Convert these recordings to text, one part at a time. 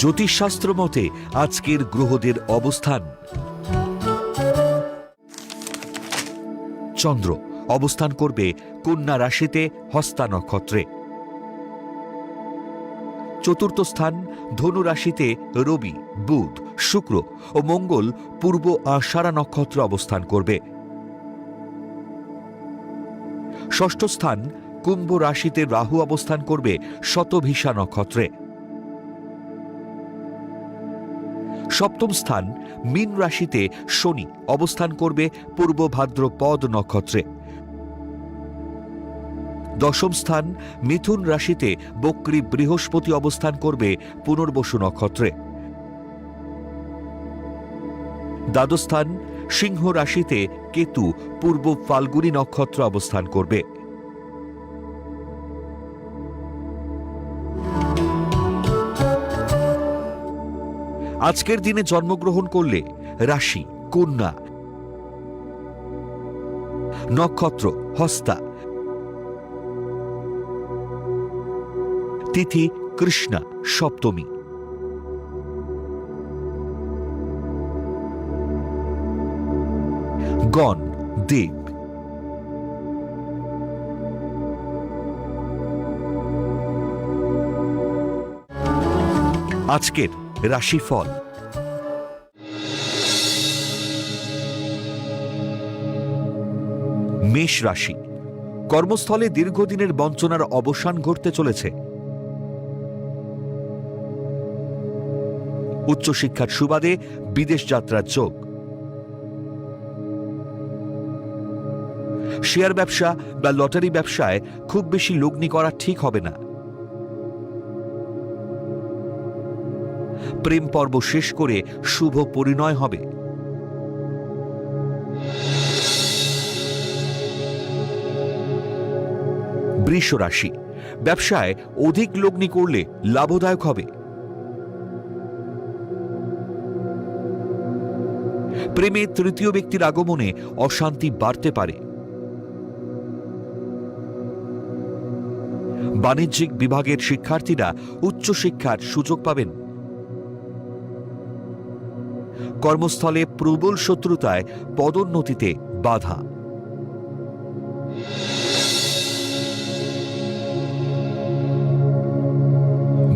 জ্যোতিষশাস্ত্র মতে আজকের গ্রহদের অবস্থান। চন্দ্র অবস্থান করবে কন্যা রাশিতে হস্তা নক্ষত্রে। চতুর্থ স্থান ধনু রাশিতে রবি, বুধ, শুক্র ও মঙ্গল পূর্ব আষাঢ়া নক্ষত্র অবস্থান করবে। ষষ্ঠ স্থান কুম্ভ রাশিতে রাহু অবস্থান করবে শতভিসা নক্ষত্রে। সপ্তম স্থান মীন রাশিতে শনি অবস্থান করবে পূর্ব ভাদ্রপদ নক্ষত্রে। দশম স্থান মিথুন রাশিতে বক্রী বৃহস্পতি অবস্থান করবে পুনর্বসু নক্ষত্রে। দ্বাদশ স্থান সিংহ রাশিতে কেতু পূর্ব ফাল্গুনী নক্ষত্র অবস্থান করবে। আজকের দিনে জন্মগ্রহণ করলে রাশি কন্যা নক্ষত্র হস্তা তিথি কৃষ্ণা সপ্তমী। গণ দেব। আজকের রাশিফল। মেষ রাশি। কর্মস্থলে দীর্ঘদিনের বঞ্চনার অবসান ঘটতে চলেছে। উচ্চশিক্ষার সুবাদে বিদেশ যাত্রার যোগ। শেয়ার ব্যবসা বা লটারি ব্যবসায় খুব বেশি লগ্নি করা ঠিক হবে না। প্রেম পর্ব শেষ করে শুভ পরিণয় হবে। বৃষ রাশি ব্যবসায় অধিক লগ্নি করলে লাভদায়ক হবে। প্রেমে তৃতীয় ব্যক্তির আগমনে অশান্তি বাড়তে পারে। বাণিজ্যিক বিভাগের শিক্ষার্থীরা উচ্চশিক্ষার সুযোগ পাবেন। কর্মস্থলে প্রবল শত্রুতায় পদোন্নতিতে বাধা।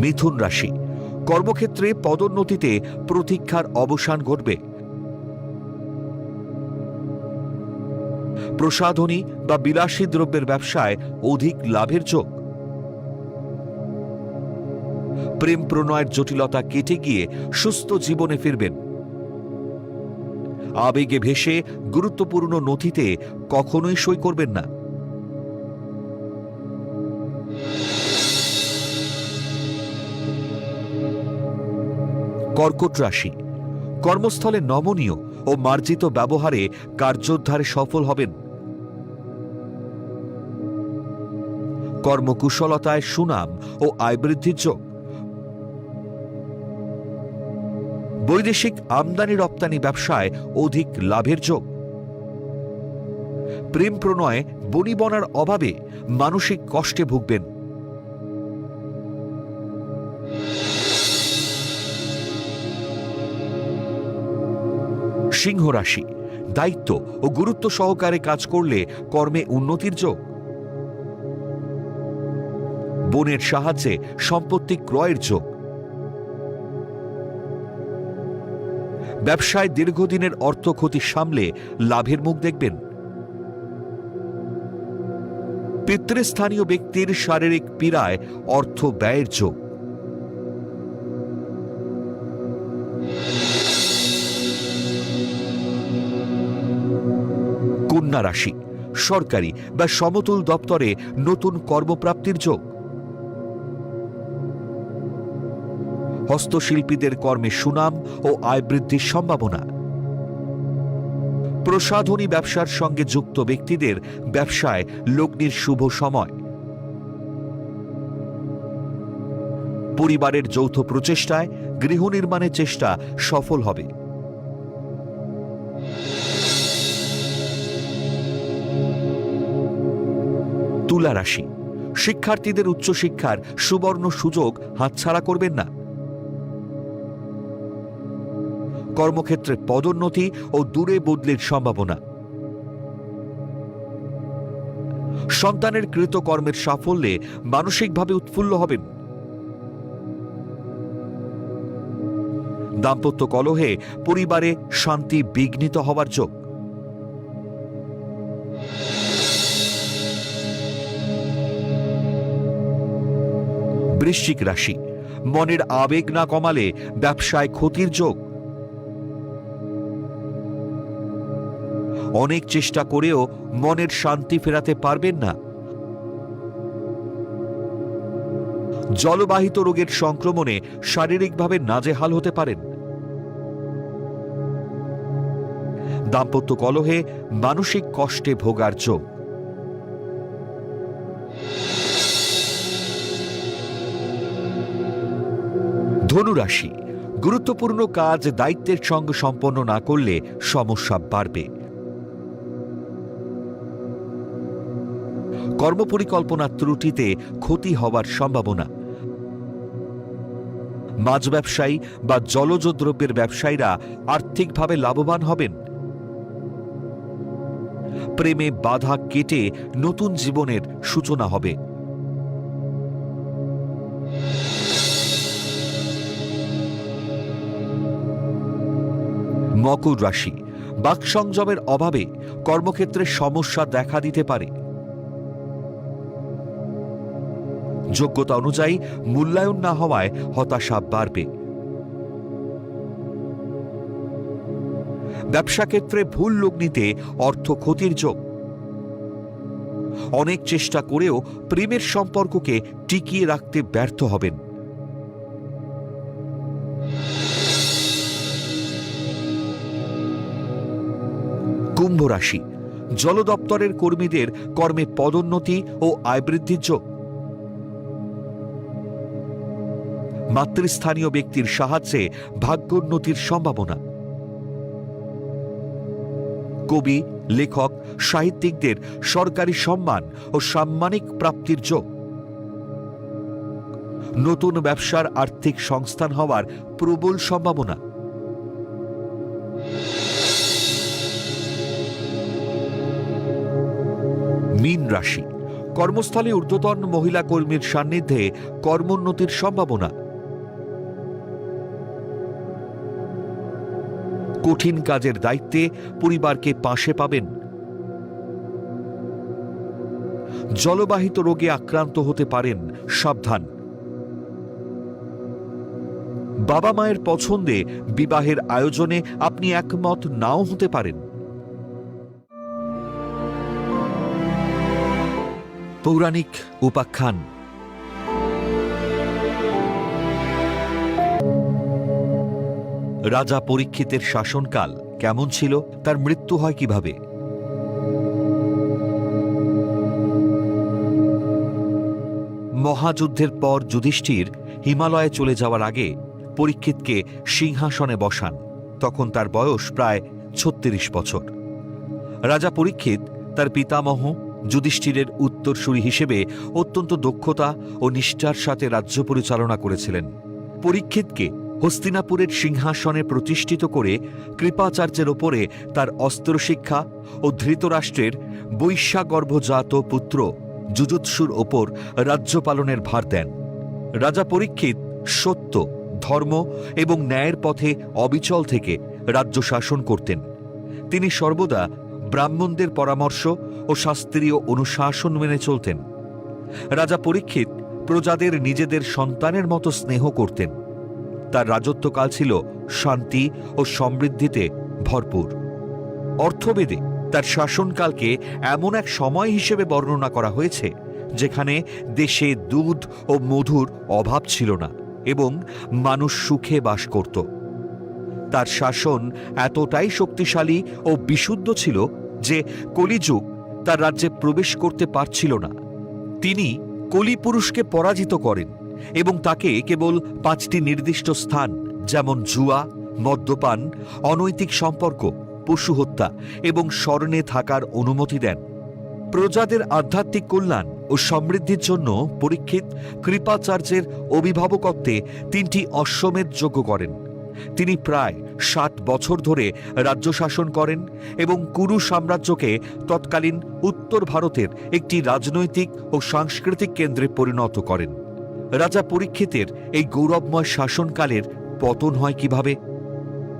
মিথুন রাশি, কর্মক্ষেত্রে পদোন্নতিতে প্রতীক্ষার অবসান ঘটবে। প্রসাধনী বা বিলাসী দ্রব্যের ব্যবসায় অধিক লাভের যোগ। প্রেম প্রণয়ের জটিলতা কেটে গিয়ে সুস্থ জীবনে ফিরবেন। আবেগে ভেসে গুরুত্বপূর্ণ নথিতে কখনোই সই করবেন না। কর্কট রাশি, কর্মস্থলে নমনীয় ও মার্জিত ব্যবহারে কার্যোদ্ধারে সফল হবেন। কর্মকুশলতায় সুনাম ও আয় বৃদ্ধির যোগ। বৈদেশিক আমদানি রপ্তানি ব্যবসায় অধিক লাভের যোগ। প্রেম প্রণয়ে বনিবনার অভাবে মানসিক কষ্টে ভুগবেন। সিংহ রাশি, দায়িত্ব ও গুরুত্ব সহকারে কাজ করলে কর্মে উন্নতির যোগ। বোনের সাহায্যে সম্পত্তি ক্রয়ের যোগ। ব্যবসায় দীর্ঘদিনের অর্থ ক্ষতি সামলে লাভের মুখ দেখবেন। পিতৃস্থানীয় ব্যক্তির শারীরিক পীড়ায় অর্থ ব্যয়ের যোগ। কন্যা রাশি, সরকারি বা সমতুল দপ্তরে নতুন কর্মপ্রাপ্তির যোগ। হস্তশিল্পীদের কর্মে সুনাম ও আয় বৃদ্ধির সম্ভাবনা। প্রসাধনী ব্যবসার সঙ্গে যুক্ত ব্যক্তিদের ব্যবসায় লগ্নির শুভ সময়। পরিবারের যৌথ প্রচেষ্টায় গৃহ নির্মাণের চেষ্টা সফল হবে। তুলা রাশি। শিক্ষার্থীদের উচ্চশিক্ষার সুবর্ণ সুযোগ হাতছাড়া করবেন না। কর্মক্ষেত্রে পদোন্নতি ও দূরে বদলির সম্ভাবনা। সন্তানের কৃতকর্মের সাফল্যে মানসিকভাবে উৎফুল্ল হবেন। দাম্পত্য কলহে পরিবারে শান্তি বিঘ্নিত হওয়ার যোগ। বৃশ্চিক রাশি, মনের আবেগ না কমালে ব্যবসায় ক্ষতির যোগ। অনেক চেষ্টা করেও মনের শান্তি ফেরাতে পারবেন না। জলবাহিত রোগের সংক্রমণে শারীরিকভাবে নাজেহাল হতে পারেন। দাম্পত্য কলহে মানসিক কষ্টে ভোগার যোগ ধনুরাশি, গুরুত্বপূর্ণ কাজ দায়িত্বের সঙ্গে সম্পন্ন না করলে সমস্যা বাড়বে। কর্মপরিকল্পনার ত্রুটিতে ক্ষতি হওয়ার সম্ভাবনা। মাছ ব্যবসায়ী বা জলজ দ্রব্যের ব্যবসায়ীরা আর্থিকভাবে লাভবান হবেন। প্রেমে বাধা কেটে নতুন জীবনের সূচনা হবে। মকর রাশি, বাকসংযমের অভাবে কর্মক্ষেত্রে সমস্যা দেখা দিতে পারে। যোগ্যতা অনুযায়ী মূল্যায়ন না হওয়ায় হতাশা বাড়বে। ব্যবসা ক্ষেত্রে ভুল লগ্নিতে অর্থ ক্ষতির যোগ। অনেক চেষ্টা করেও প্রেমের সম্পর্ককে টিকিয়ে রাখতে ব্যর্থ হবেন। কুম্ভ রাশি জল দপ্তরের কর্মীদের কর্মে পদোন্নতি ও আয় বৃদ্ধির যোগ। মাতৃস্থানীয় ব্যক্তির সাহায্যে ভাগ্যোন্নতির সম্ভাবনা। কবি, লেখক, সাহিত্যিকদের সরকারি সম্মান ও সাম্মানিক প্রাপ্তির যোগ। নতুন ব্যবসার আর্থিক সংস্থান হওয়ার প্রবল সম্ভাবনা। মীন রাশি, কর্মস্থলে ঊর্ধ্বতন মহিলা কর্মীর সান্নিধ্যে কর্মোন্নতির সম্ভাবনা। কঠিন কাজের দায়িত্বে পরিবারকে পাশে পাবেন। জলবাহিত রোগে আক্রান্ত হতে পারেন, সাবধান। বাবা মায়ের পছন্দে বিবাহের আয়োজনে আপনি একমত নাও হতে পারেন। পৌরাণিক উপাখ্যান রাজা পরীক্ষিতের শাসনকাল কেমন ছিল, তার মৃত্যু হয় কীভাবে? মহাযুদ্ধের পর যুধিষ্ঠির হিমালয়ে চলে যাওয়ার আগে পরীক্ষিতকে সিংহাসনে বসান। তখন তার বয়স প্রায় ছত্রিশ বছর। রাজা পরীক্ষিত তার পিতামহ যুধিষ্ঠিরের উত্তরসূরি হিসেবে অত্যন্ত দক্ষতা ও নিষ্ঠার সাথে রাজ্য পরিচালনা করেছিলেন। পরীক্ষিতকে হস্তিনাপুরের সিংহাসনে প্রতিষ্ঠিত করে কৃপাচার্যের ওপরে তার অস্ত্রশিক্ষা ও ধৃতরাষ্ট্রের বৈশ্যাগর্ভজাত পুত্র যুজুৎসুর ওপর রাজ্য পালনের ভার দেন। রাজা পরীক্ষিত সত্য, ধর্ম এবং ন্যায়ের পথে অবিচল থেকে রাজ্য শাসন করতেন। তিনি সর্বদা ব্রাহ্মণদের পরামর্শ ও শাস্ত্রীয় অনুশাসন মেনে চলতেন। রাজা পরীক্ষিত প্রজাদের নিজেদের সন্তানের মতো স্নেহ করতেন। তার রাজত্বকাল ছিল শান্তি ও সমৃদ্ধিতে ভরপুর। অর্থবেদে তার শাসনকালকে এমন এক সময় হিসেবে বর্ণনা করা হয়েছে, যেখানে দেশে দুধ ও মধুর অভাব ছিল না এবং মানুষ সুখে বাস করত। তার শাসন এতটাই শক্তিশালী ও বিশুদ্ধ ছিল যে কলিযুগ তার রাজ্যে প্রবেশ করতে পারছিল না। তিনি কলিপুরুষকে পরাজিত করেন। এবং তাকে কেবল পাঁচটি নির্দিষ্ট স্থান, যেমন জুয়া, মদ্যপান, অনৈতিক সম্পর্ক, পশু হত্যা এবং স্মরণে থাকার অনুমতি দেন। প্রজাদের আধ্যাত্মিক কল্যাণ ও সমৃদ্ধির জন্য পরীক্ষিত কৃপাচার্যের অভিভাবকত্বে তিনটি অশ্বমেধ যোগ্য করেন। তিনি প্রায় সাত বছর ধরে রাজ্য শাসন করেন এবং কুরু সাম্রাজ্যকে তৎকালীন উত্তর ভারতের একটি রাজনৈতিক ও সাংস্কৃতিক কেন্দ্রে পরিণত করেন। রাজা পরীক্ষিতের এই গৌরবময় শাসনকালের পতন হয় কীভাবে?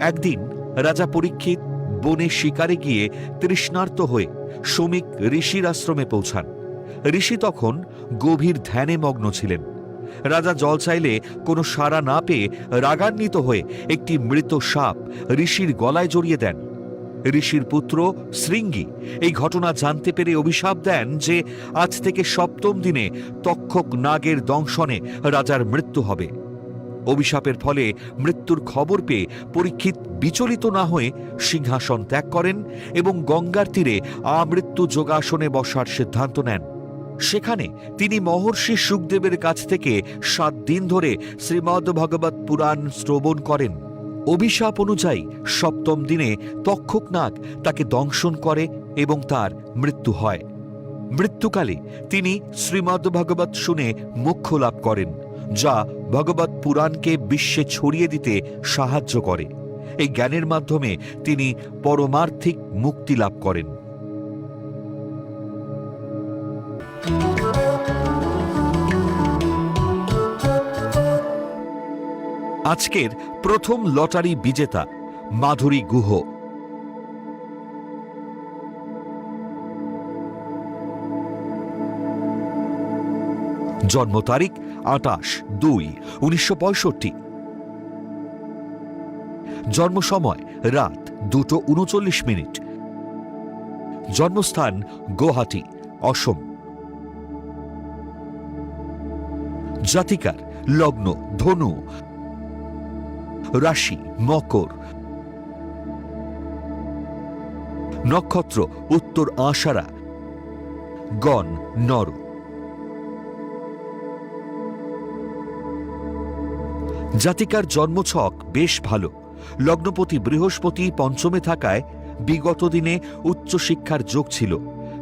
একদিন রাজা পরীক্ষিত বনে শিকারে গিয়ে তৃষ্ণার্ত হয়ে শ্রমিক ঋষির আশ্রমে পৌঁছান। ঋষি তখন গভীর ধ্যানে মগ্ন ছিলেন। রাজা জল চাইলে কোনো সাড়া না পেয়ে রাগান্বিত হয়ে একটি মৃত সাপ ঋষির গলায় জড়িয়ে দেন। ঋষির পুত্র শৃঙ্গি। এই ঘটনা জানতে পেরে অভিশাপ দেন যে আজ থেকে সপ্তম দিনে তক্ষক নাগের দংশনে রাজার মৃত্যু হবে। অভিশাপের ফলে মৃত্যুর খবর পেয়ে পরীক্ষিত বিচলিত না হয়ে সিংহাসন ত্যাগ করেন এবং গঙ্গার তীরে আমৃত্যু যোগাসনে বসার সিদ্ধান্ত নেন। সেখানে তিনি মহর্ষি সুখদেবের কাছ থেকে সাত দিন ধরে শ্রীমদ্ ভগবত পুরাণ শ্রবণ করেন। অভিশাপ অনুযায়ী সপ্তম দিনে তক্ষক নাগ তাকে দংশন করে এবং তার মৃত্যু হয়। মৃত্যুকালে তিনি শ্রীমদ্ ভগবত শুনে মোক্ষ লাভ করেন, যা ভগবত পুরাণকে বিশ্বে ছড়িয়ে দিতে সাহায্য করে। এই জ্ঞানের মাধ্যমে তিনি পরমার্থিক মুক্তি লাভ করেন। আজকের প্রথম লটারি বিজেতা মাধুরী গুহ। জন্ম তারিখ আটাশ দুই উনিশশো জন্ম সময় রাত দুটো উনচল্লিশ মিনিট। জন্মস্থান গুয়াহাটি অসম। জাতিকার লগ্ন ধনু। রাশি, মকর। নক্ষত্র, উত্তর আষাঢ়া। গণ, নর। জাতিকার জন্মছক বেশ ভালো। লগ্নপতি বৃহস্পতি পঞ্চমে থাকায় বিগত দিনে উচ্চশিক্ষার যোগ ছিল।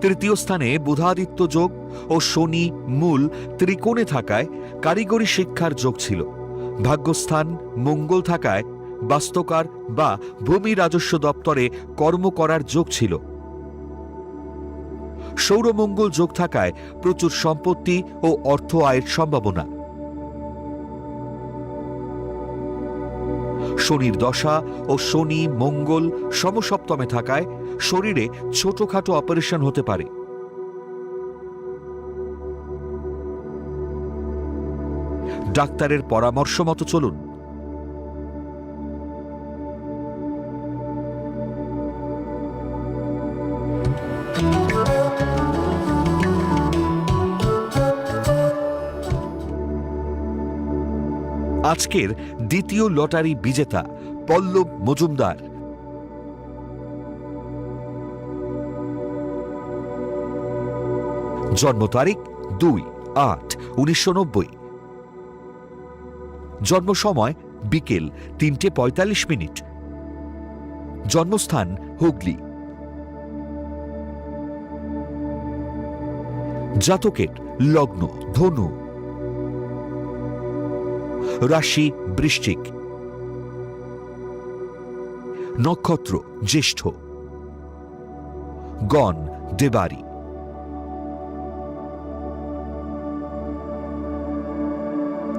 তৃতীয় স্থানে বুধাদিত্য যোগ ও শনি মূল ত্রিকোণে থাকায় কারিগরি শিক্ষার যোগ ছিল। ভাগ্যস্থান মঙ্গল থাকায় বাস্তকার বা ভূমি রাজস্ব দপ্তরে কর্ম করার যোগ ছিল। সৌরমঙ্গল যোগ থাকায় প্রচুর সম্পত্তি ও অর্থ আয়ের সম্ভাবনা। শনির দশা ও শনি মঙ্গল সমসপ্তমে থাকায় শরীরে ছোটখাটো অপারেশন হতে পারে। ডাক্তারের পরামর্শ মতো চলুন। আজকের দ্বিতীয় লটারি বিজেতা পল্লব মজুমদার। জন্ম তারিখ দুই আট উনিশশো নব্বই। জন্ম সময় বিকেল তিনটে পঁয়তাল্লিশ মিনিট। জন্মস্থান হুগলি। জাতকের লগ্ন ধনু। রাশি বৃশ্চিক। নক্ষত্র জ্যেষ্ঠ। গণ দেবারি।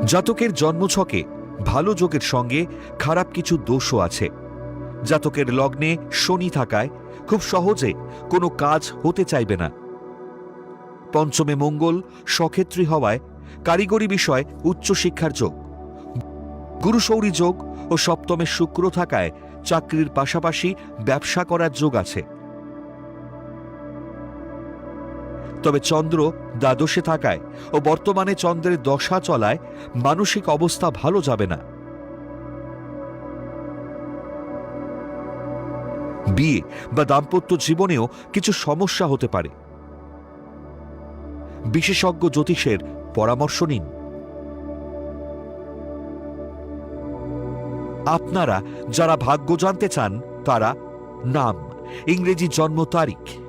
জাতকের জন্মছকে ভালো যোগের সঙ্গে খারাপ কিছু দোষও আছে। জাতকের লগ্নে শনি থাকায় খুব সহজে কোনো কাজ হতে চাইবে না। পঞ্চমে মঙ্গল সক্ষেত্রী হওয়ায় কারিগরি বিষয় উচ্চশিক্ষার যোগ। গুরুশৌরী যোগ ও সপ্তমে শুক্র থাকায় চাকরির পাশাপাশি ব্যবসা করার যোগ আছে। তবে চন্দ্র দ্বাদশে থাকায় ও বর্তমানে চন্দ্রের দশা চলায় মানসিক অবস্থা ভালো যাবে না। বিয়ে বা দাম্পত্য জীবনেও কিছু সমস্যা হতে পারে। বিশেষজ্ঞ জ্যোতিষের পরামর্শ নিন। আপনারা যারা ভাগ্য জানতে চান, তারা নাম, ইংরেজি জন্ম তারিখ